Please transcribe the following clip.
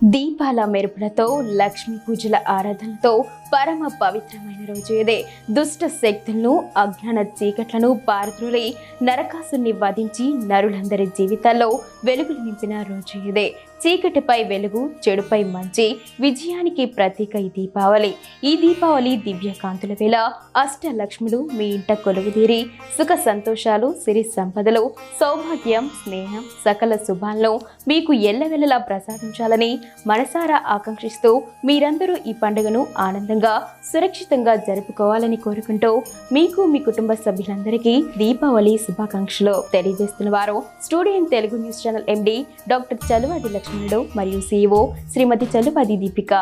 దీపాల మెరుపులతో లక్ష్మీ పూజల ఆరాధనతో పరమ పవిత్రమైన రోజు ఇదే. దుష్ట శక్తులను అజ్ఞాన చీకట్లను పారద్రోలి నరకాసుని వధించి నరులందరి జీవితాల్లో వెలుగులు నింపిన రోజు ఇదే. చీకటిపై వెలుగు చెడుపై మంచి విజయానికి ప్రతీక ఈ దీపావళి. ఈ దీపావళి దివ్యకాంతుల వేళ. అష్టలక్ష్ములు మీ ఇంట కొలువుదీరి. సుఖ సంతోషాలు సిరి సంపదలు సౌభాగ్యం స్నేహం సకల శుభాలను మీకు ఎల్లవెల్లలా ప్రసాదించాలని మనసారా ఆకాంక్షిస్తూ మీరందరూ ఈ పండుగను ఆనందంగా సురక్షితంగా జరుపుకోవాలని కోరుకుంటూ మీకు మీ కుటుంబ సభ్యులందరికీ దీపావళి శుభాకాంక్షలు తెలియజేస్తున్న వారు. Studio Telugu news channel MD doctor Chaluvadi Lakshmanudu మరియు సీఓ శ్రీమతి చలువాది దీపిక.